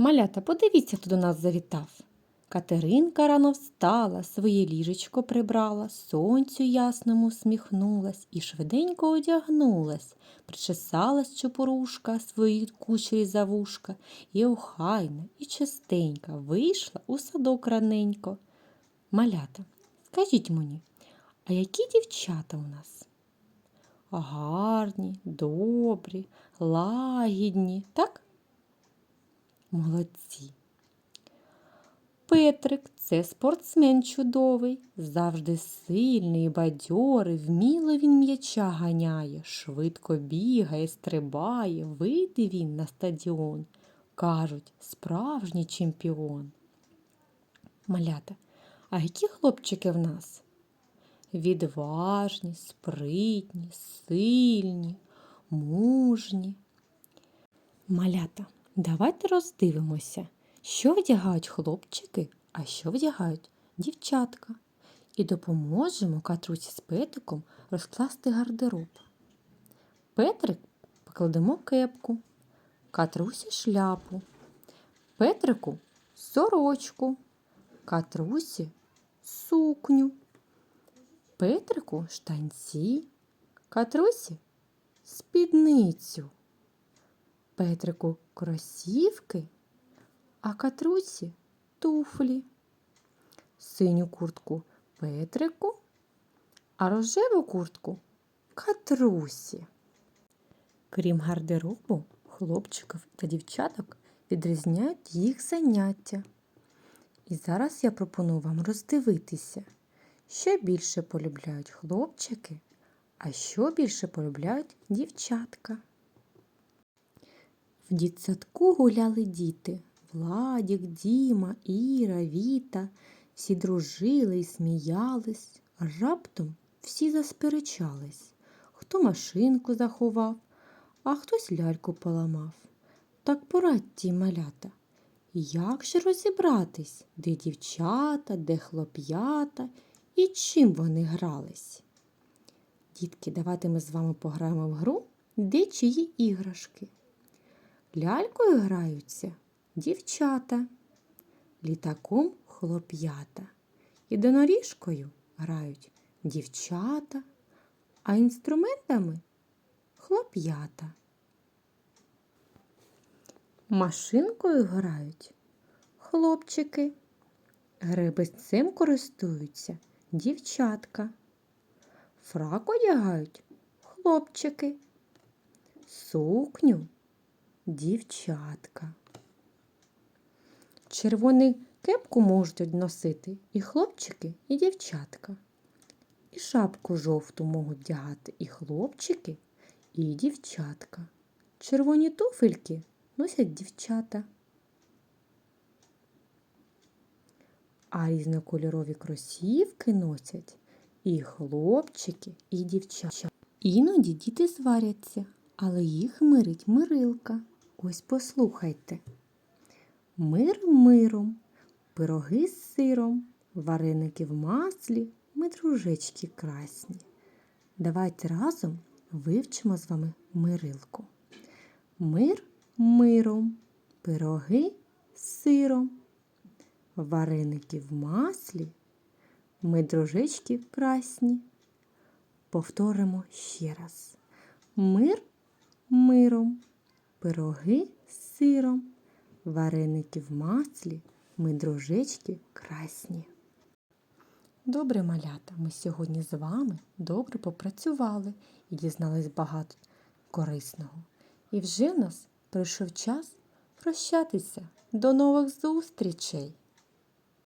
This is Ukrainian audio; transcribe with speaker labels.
Speaker 1: Малята, подивіться, хто до нас завітав. Катеринка рано встала, своє ліжечко прибрала, сонцю ясному всміхнулась і швиденько одягнулась, причесалась чепурушка свої кучері за вушка, і охайна, і чистенька вийшла у садок раненько. Малята, скажіть мені, а які дівчата у нас? Гарні, добрі, лагідні, так? Молодці. Петрик це спортсмен чудовий, завжди сильний, бадьорий, вміло він м'яча ганяє, швидко бігає, стрибає, вийде він на стадіон. Кажуть, справжній чемпіон. Малята, а які хлопчики в нас? Відважні, спритні, сильні, мужні. Малята, давайте роздивимося, що вдягають хлопчики, а що вдягають дівчатка. І допоможемо Катрусі з Петриком розкласти гардероб. Петрик покладемо кепку, Катрусі шляпу, Петрику сорочку, Катрусі сукню, Петрику штанці, Катрусі спідницю. Петрику кросівки, а Катрусі туфлі. Синю куртку Петрику, а рожеву куртку Катрусі. Крім гардеробу, хлопчиків та дівчаток відрізняють їх заняття. І зараз я пропоную вам роздивитися, що більше полюбляють хлопчики, а що більше полюбляють дівчатка. В дітсадку гуляли діти Владік, Діма, Іра, Віта. Всі дружили і сміялись, раптом всі засперечались. Хто машинку заховав, а хтось ляльку поламав. Так порадьте, малята. Як же розібратись, де дівчата, де хлоп'ята і чим вони грались? Дітки, давайте ми з вами пограємо в гру, де чиї іграшки. Лялькою граються дівчата, літаком хлоп'ята. Єдиноріжкою грають дівчата, а інструментами хлоп'ята. Машинкою грають хлопчики. Гребецем користуються дівчатка. Фрак одягають хлопчики. Сукню дівчатка. Червоний кепку можуть носити і хлопчики, і дівчатка. І шапку жовту можуть вдягати і хлопчики, і дівчатка. Червоні туфельки носять дівчата. А різнокольорові кросівки носять і хлопчики, і дівчата. Іноді діти сваряться, але їх мирить мирилка. Ось послухайте. Мир миром, пироги з сиром, вареники в маслі, ми дружечки красні. Давайте разом вивчимо з вами мирилку. Мир миром, пироги з сиром, вареники в маслі, ми дружечки красні. Повторимо ще раз. Мир миром, пироги з сиром, вареники в маслі, ми дружечки красні. Добре, малята, ми сьогодні з вами добре попрацювали і дізнались багато корисного. І вже нас прийшов час прощатися. До нових зустрічей!